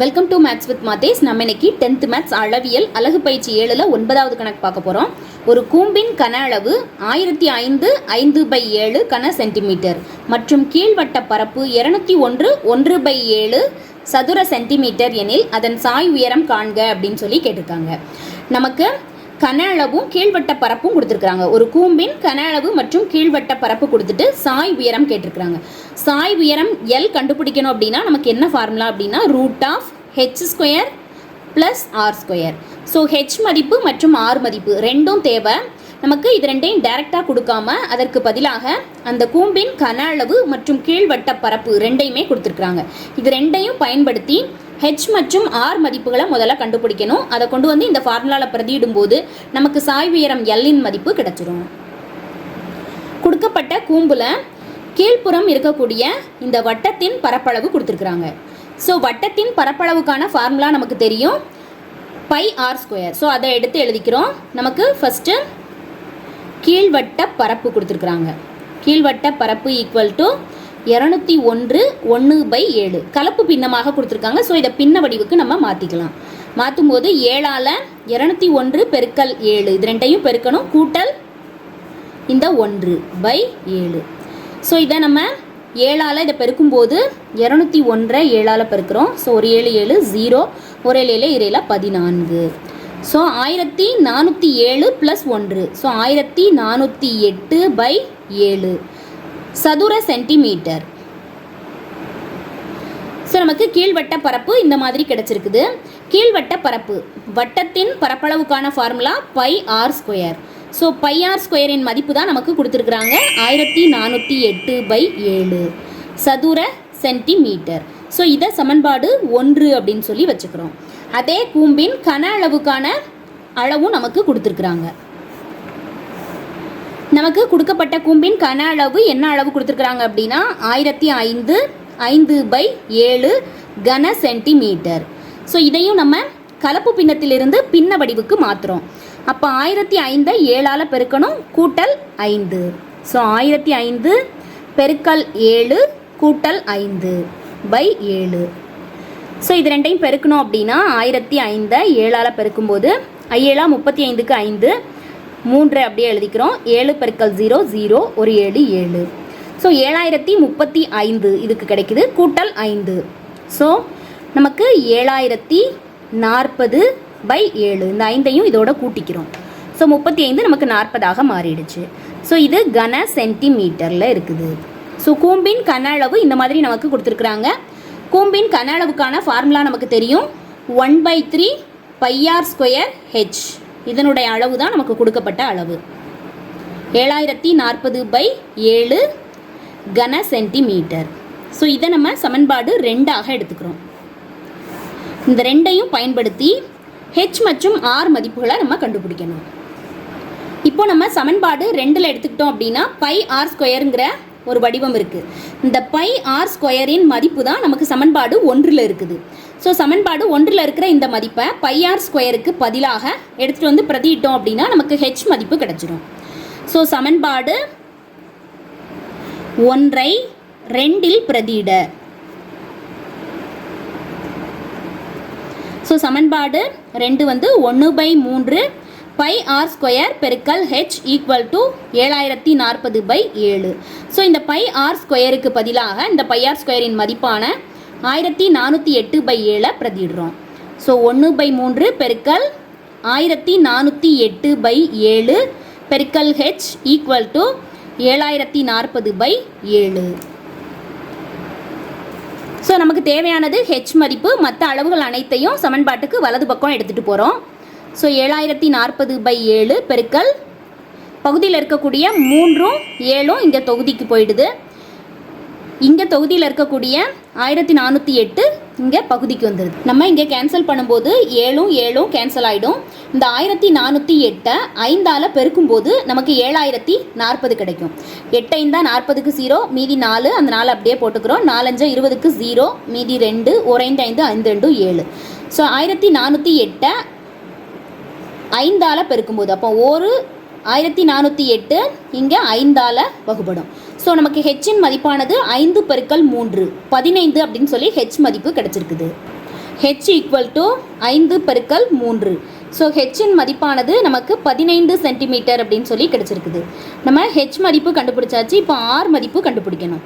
Welcome to maths with Mathesh நம்ம இன்னைக்கு tenth maths அளவியல் அழகு பயிற்சி ஏழில் ஒன்பதாவது கணக்கு பார்க்க போகிறோம் ஒரு கூம்பின் கன அளவு ஆயிரத்தி ஐந்து ஐந்து பை ஏழு கன சென்டிமீட்டர் மற்றும் கீழ்வட்ட பரப்பு இருநூத்தி ஒன்று ஒன்று பை ஏழு சதுர சென்டிமீட்டர் எனில் அதன் சாய் உயரம் காண்க அப்படின்னு சொல்லி கேட்டிருக்காங்க. நமக்கு கன அளவும் கீழ்வட்ட பரப்பும் கொடுத்துருக்குறாங்க. ஒரு கூம்பின் கன அளவு மற்றும் கீழ்வட்ட பரப்பு கொடுத்துட்டு சாய் உயரம் கேட்டிருக்கிறாங்க. சாய் உயரம் எல் கண்டுபிடிக்கணும் அப்படின்னா நமக்கு என்ன ஃபார்முலா அப்படின்னா root of H square plus R square so H மதிப்பு மற்றும் ஆர் மதிப்பு ரெண்டும் தேவை. நமக்கு இது ரெண்டையும் டைரெக்டாக கொடுக்காம அதற்கு பதிலாக அந்த கூம்பின் கன அளவு மற்றும் கீழ்வட்ட பரப்பு ரெண்டையுமே கொடுத்துருக்குறாங்க. இது ரெண்டையும் பயன்படுத்தி ஹெச் மற்றும் ஆர் மதிப்புகளை முதல்ல கண்டுபிடிக்கணும். அதை கொண்டு வந்து இந்த ஃபார்முலாவில் பிரதியிடும்போது நமக்கு சாய் உயரம் எல்லின் மதிப்பு கிடைச்சிரும். கொடுக்கப்பட்ட கூம்பில் கீழ்ப்புறம் இருக்கக்கூடிய இந்த வட்டத்தின் பரப்பளவு கொடுத்துருக்குறாங்க. ஸோ வட்டத்தின் பரப்பளவுக்கான ஃபார்முலா நமக்கு தெரியும். பை ஆர் ஸ்கொயர் ஸோ அதை எடுத்து எழுதிக்கிறோம். நமக்கு ஃபஸ்ட்டு கீழ்வட்ட பரப்பு கொடுத்துருக்குறாங்க. கீழ்வட்ட பரப்பு ஈக்குவல் டு இரநூத்தி ஒன்று ஒன்று பை ஏழு. கலப்பு பின்னமாக கொடுத்துருக்காங்க. ஸோ இதை பின்ன வடிவுக்கு நம்ம மாற்றிக்கலாம் மாற்றும் போது ஏழால் இரநூத்தி ஒன்று பெருக்கல் ஏழு. இது ரெண்டையும் பெருக்கணும். கூட்டல் இந்த ஒன்று பை ஏழு. ஸோ இதை நம்ம ஏழால் இதை பெருக்கும்போது இரநூத்தி ஒன்றை ஏழால் பெருக்கிறோம். ஸோ ஒரு ஏழு ஏழு ஜீரோ ஒரு ஏழு ஏழு இறையில பதினான்கு. ஸோ ஆயிரத்தி நானூற்றி ஏழு ப்ளஸ் ஒன்று. ஸோ ஆயிரத்தி நானூற்றி எட்டு பை ஏழு. சதுர சென்டிமீட்டர். ஸோ நமக்கு கீழ்வட்ட பரப்பு இந்த மாதிரி கிடைச்சிருக்குது. கீழ்வட்ட பரப்பு. வட்டத்தின் பரப்பளவுக்கான formula pi R square so pi R ஸ்கொயரின் மதிப்பு தான் நமக்கு கொடுத்துருக்குறாங்க. ஆயிரத்தி நானூற்றி எட்டு பை ஏழு. சதுர சென்டிமீட்டர். ஸோ இதை சமன்பாடு ஒன்று அப்படின்னு சொல்லி வச்சுக்கிறோம். அதே கூம்பின் கன அளவுக்கான அளவும் நமக்கு கொடுத்துருக்குறாங்க. நமக்கு கொடுக்கப்பட்ட கூம்பின் கன அளவு என்ன அளவு கொடுத்துருக்குறாங்க அப்படின்னா ஆயிரத்தி ஐந்து ஐந்து பை ஏழு கன சென்டிமீட்டர். ஸோ இதையும் நம்ம கலப்பு பின்னத்திலிருந்து பின்ன வடிவுக்கு மாற்றுறோம் அப்போ ஆயிரத்தி ஐந்தை ஏழால் பெருக்கணும் கூட்டல் ஐந்து. ஸோ ஆயிரத்தி ஐந்து பெருக்கல் ஏழு கூட்டல் ஐந்து பை ஏழு. ஸோ இது ரெண்டையும் பெருக்கணும் அப்படின்னா ஆயிரத்தி ஐந்தை ஏழால் பெருக்கும்போது ஐயேழா முப்பத்தி ஐந்துக்கு ஐந்து மூன்று அப்படியே எழுதிக்கிறோம். ஏழு பெருக்கல் ஜீரோ ஜீரோ ஒரு ஏழு ஏழு. ஸோ ஏழாயிரத்தி முப்பத்தி ஐந்து இதுக்கு கிடைக்குது. கூட்டல் ஐந்து. ஸோ நமக்கு ஏழாயிரத்தி நாற்பது பை ஏழு. இந்த ஐந்தையும் இதோட கூட்டிக்கிறோம். ஸோ முப்பத்தி ஐந்து நமக்கு நாற்பதாக மாறிடுச்சு. ஸோ இது கன சென்டிமீட்டரில் இருக்குது. ஸோ கூம்பின் கன அளவு இந்த மாதிரி நமக்கு கொடுத்துருக்குறாங்க. கூம்பின் கன அளவுக்கான ஃபார்முலா நமக்கு தெரியும். One by three pi R square H இதனுடைய அளவு தான் நமக்கு கொடுக்கப்பட்ட அளவு. ஏழாயிரத்தி நாற்பது பை ஏழு கன சென்டிமீட்டர். ஸோ இதை நம்ம சமன்பாடு ரெண்டாக எடுத்துக்கிறோம். இந்த ரெண்டையும் பயன்படுத்தி ஹெச் மற்றும் ஆர் மதிப்புகளை நம்ம கண்டுபிடிக்கணும். இப்போ நம்ம சமன்பாடு ரெண்டில் எடுத்துக்கிட்டோம் அப்படின்னா பை ஆர் ஸ்கொயருங்கிற ஒரு வடிவம் இருக்குது இந்த பை ஆர் ஸ்கொயரின் மதிப்பு தான் நமக்கு சமன்பாடு ஒன்றில் இருக்குது. ஸோ சமன்பாடு ஒன்றில் இருக்கிற இந்த மதிப்பை பை ஆர் ஸ்கொயருக்கு பதிலாக எடுத்துகிட்டு வந்து பிரதியிட்டோம் அப்படின்னா நமக்கு ஹெச் மதிப்பு கிடச்சிடும் ஸோ சமன்பாடு ஒன்றை ரெண்டில் பிரதியிட. ஸோ சமன்பாடு ரெண்டு வந்து ஒன்று பை மூன்று பை ஆர் ஸ்கொயர் பெருக்கல் ஹெச் ஈக்குவல் டு ஏழாயிரத்தி நாற்பது பை ஏழு. ஸோ இந்த பை ஆர் ஸ்கொயருக்கு பதிலாக இந்த பை ஆர் ஸ்கொயரின் மதிப்பான ஆயிரத்தி நானூற்றி எட்டு பை ஏழை பிரதிடுறோம் ஸோ ஒன்று பை மூன்று பெருக்கல் ஆயிரத்தி நானூற்றி எட்டு பை ஏழு பெருக்கல் ஹெச் ஈக்குவல் டு ஏழாயிரத்தி நாற்பது பை ஏழு. ஸோ நமக்கு தேவையானது ஹெச் மதிப்பு. மற்ற அளவுகள் அனைத்தையும் சமன்பாட்டுக்கு வலது பக்கம் எடுத்துகிட்டு போகிறோம் ஸோ ஏழாயிரத்தி நாற்பது பை ஏழு பெருக்கல் பகுதியில் இருக்கக்கூடிய மூன்றும் ஏழும் இங்கே தொகுதிக்கு போயிடுது. இங்கே தொகுதியில் இருக்கக்கூடிய ஆயிரத்தி நானூற்றி எட்டு இங்கே பகுதிக்கு வந்துடுது நம்ம இங்கே கேன்சல் பண்ணும்போது ஏழும் ஏழும் கேன்சல் ஆகிடும் இந்த ஆயிரத்தி நானூற்றி எட்டை ஐந்தால் பெருக்கும்போது நமக்கு ஏழாயிரத்தி நாற்பது கிடைக்கும். எட்டு ஐந்தா நாற்பதுக்கு ஜீரோ மீதி நாலு அந்த நாலு அப்படியே போட்டுக்கிறோம். நாலஞ்சா இருபதுக்கு ஜீரோ மீதி ரெண்டு ஒரைந்து ஐந்து ஐந்து ஐந்து ரெண்டு ஏழு. ஸோ ஆயிரத்தி நானூற்றி எட்டை ஐந்தால் பெருக்கும்போது அப்போ ஒரு ஆயிரத்தி நானூற்றி எட்டு இங்கே ஐந்தால் வகுப்படும் ஸோ நமக்கு ஹெச்சின் மதிப்பானது ஐந்து பெருக்கல் மூன்று பதினைந்து அப்படின்னு சொல்லி ஹெச் மதிப்பு கிடச்சிருக்குது. ஹெச் ஈக்குவல் டு ஐந்து பெருக்கல் மூன்று. ஸோ ஹெச்சின் மதிப்பானது நமக்கு பதினைந்து சென்டிமீட்டர் அப்படின்னு சொல்லி கிடச்சிருக்குது. நம்ம ஹெச் மதிப்பு கண்டுபிடிச்சாச்சு இப்போ ஆர் மதிப்பு கண்டுபிடிக்கணும்.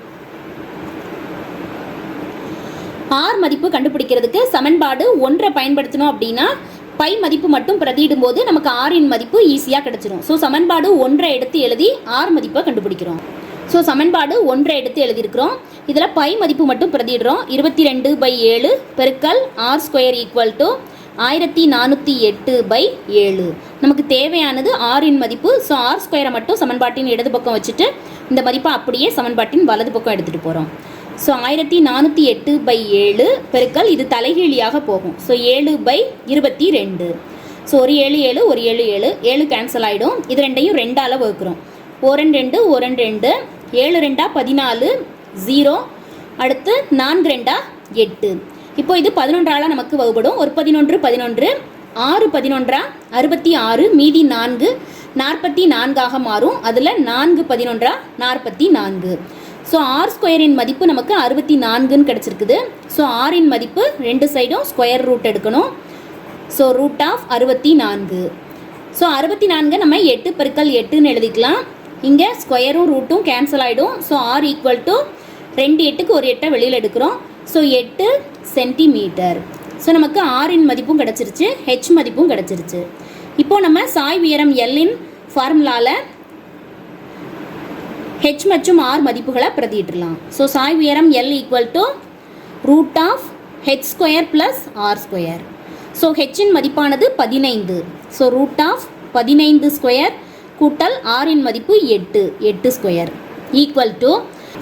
ஆர் மதிப்பு கண்டுபிடிக்கிறதுக்கு சமன்பாடு ஒன்றை பயன்படுத்தணும் அப்படின்னா பை மதிப்பு மட்டும் பிரதியிடும் போது நமக்கு ஆரின் மதிப்பு ஈஸியாக கிடச்சிரும். ஸோ சமன்பாடு ஒன்றை எடுத்து எழுதி ஆர் மதிப்பை கண்டுபிடிக்கிறோம். ஸோ சமன்பாடு ஒன்றை எடுத்து எழுதியிருக்கிறோம். இதில் பை மதிப்பு மட்டும் பிரதிடுறோம் இருபத்தி ரெண்டு பை ஏழு பெருக்கல் ஆர் ஸ்கொயர் ஈக்குவல் டு ஆயிரத்தி நானூற்றி எட்டு பை ஏழு. நமக்கு தேவையானது ஆரின் மதிப்பு. ஸோ ஆர் ஸ்கொயரை மட்டும் சமன்பாட்டின் இடது பக்கம் வச்சுட்டு இந்த மதிப்பை அப்படியே சமன்பாட்டின் வலது பக்கம் எடுத்துகிட்டு போகிறோம் ஸோ ஆயிரத்தி நானூற்றி எட்டு பை ஏழு பெருக்கல் இது தலைகீழியாக போகும். ஸோ ஏழு பை இருபத்தி ரெண்டு ஸோ ஒரு ஏழு ஏழு ஒரு ஏழு ஏழு. ஏழு கேன்சல் ஆகிடும் இது ரெண்டையும் ரெண்டால் வகுக்கிறோம். ஒரு ரெண்டு ஒரு ரெண்டு. ஏழு ரெண்டா பதினாலு ஜீரோ அடுத்து நான்கு ரெண்டா எட்டு. இப்போ இது பதினொன்றால் நமக்கு வகுப்படும் ஒரு பதினொன்று பதினொன்று. ஆறு பதினொன்றா? அறுபத்தி ஆறு மீதி நான்கு. நாற்பத்தி நான்காக மாறும். அதில் நான்கு பதினொன்றா? நாற்பத்தி நான்கு. ஸோ ஆர் ஸ்கொயரின் மதிப்பு நமக்கு அறுபத்தி நான்குன்னு கிடச்சிருக்குது. ஸோ ஆரின் மதிப்பு ரெண்டு சைடும் ஸ்கொயர் ரூட் எடுக்கணும். ஸோ ரூட் ஆஃப் அறுபத்தி நான்கு. ஸோ அறுபத்தி நான்கு நம்ம எட்டு பெருக்கல் எட்டுன்னு எழுதிக்கலாம். இங்கே ஸ்கொயரும் ரூட்டும் கேன்சல் ஆகிடும் ஸோ ஆர் ஈக்குவல் டு ரெண்டு எட்டுக்கு ஒரு எட்டை வெளியில் எடுக்கிறோம். ஸோ எட்டு சென்டிமீட்டர் ஸோ நமக்கு ஆரின் மதிப்பும் கிடச்சிருச்சு. ஹெச் மதிப்பும் கிடச்சிருச்சு. இப்போது நம்ம சாய் உயரம் எல்லின் ஃபார்முலாவில் ஹெச் மற்றும் ஆர் மதிப்புகளை பிரதியிடலாம். ஸோ சாய் உயரம் L equal to root of H square plus R square so ஹெச்சின் மதிப்பானது பதினைந்து. ஸோ ரூட் ஆஃப் பதினைந்து ஸ்கொயர் கூட்டல் ஆரின் மதிப்பு எட்டு எட்டு ஸ்கொயர் ஈக்குவல் டு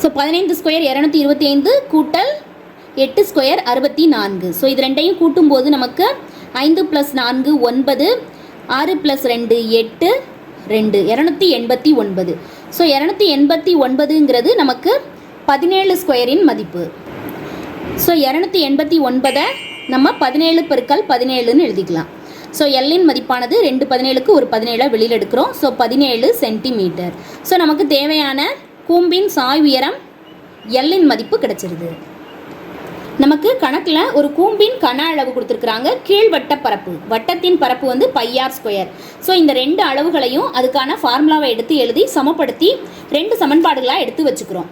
ஸோ பதினைந்து ஸ்கொயர் இரநூத்தி இருபத்தி ஐந்து கூட்டல் எட்டு ஸ்கொயர் அறுபத்தி நான்கு. ஸோ இது ரெண்டையும் கூட்டும்போது நமக்கு ஐந்து ப்ளஸ் நான்கு ஒன்பது ஆறு ப்ளஸ் ரெண்டு எட்டு ரெண்டு. இரநூத்தி எண்பத்தி ஒன்பது. ஸோ இரநூத்தி எண்பத்தி ஒன்பதுங்கிறது நமக்கு பதினேழு ஸ்கொயரின் மதிப்பு. ஸோ இரநூத்தி எண்பத்தி ஒன்பதை நம்ம பதினேழு பெருக்கல் பதினேழுன்னு எழுதிக்கலாம். ஸோ எல்லின் மதிப்பானது ரெண்டு பதினேழுக்கு ஒரு பதினேழாக வெளியில் எடுக்கிறோம். ஸோ பதினேழு சென்டிமீட்டர் ஸோ நமக்கு தேவையான கூம்பின் சாய் உயரம் எல்லின் மதிப்பு கிடைச்சிருது. நமக்கு கணக்கில் ஒரு கூம்பின் கன அளவு கொடுத்துருக்குறாங்க. கீழ்வட்ட பரப்பு. வட்டத்தின் பரப்பு வந்து பையார் ஸ்கொயர் ஸோ இந்த ரெண்டு அளவுகளையும் அதுக்கான ஃபார்முலாவை எடுத்து எழுதி சமப்படுத்தி ரெண்டு சமன்பாடுகளாக எடுத்து வச்சுக்கிறோம்.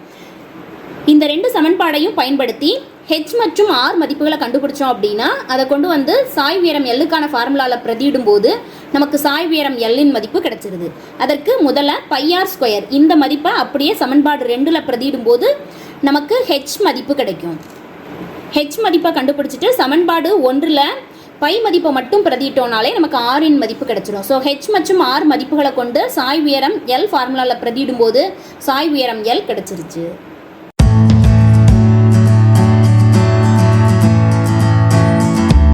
இந்த ரெண்டு சமன்பாடையும் பயன்படுத்தி ஹெச் மற்றும் ஆர் மதிப்புகளை கண்டுபிடிச்சோம் அப்படின்னா அதை கொண்டு வந்து சாய் உயரம் எல்லுக்கான ஃபார்முலாவில் பிரதியிடும் போது நமக்கு சாய் உயரம் எல்லின் மதிப்பு கிடைச்சிருது. அதற்கு முதல்ல பையார் ஸ்கொயர் இந்த மதிப்பை அப்படியே சமன்பாடு ரெண்டில் பிரதியிடும் போது நமக்கு ஹெச் மதிப்பு கிடைக்கும். ஹெச் மதிப்பை கண்டுபிடிச்சிட்டு சமன்பாடு ஒன்றில் பை மதிப்பை மட்டும் பிரதியிட்டோம்னாலே நமக்கு ஆரின் மதிப்பு கிடைச்சிடும் ஸோ ஹெச் மற்றும் ஆர் மதிப்புகளை கொண்டு சாய் உயரம் எல் ஃபார்முலாவில் பிரதியிடும் போது சாய் உயரம் எல் கிடைச்சிருச்சு.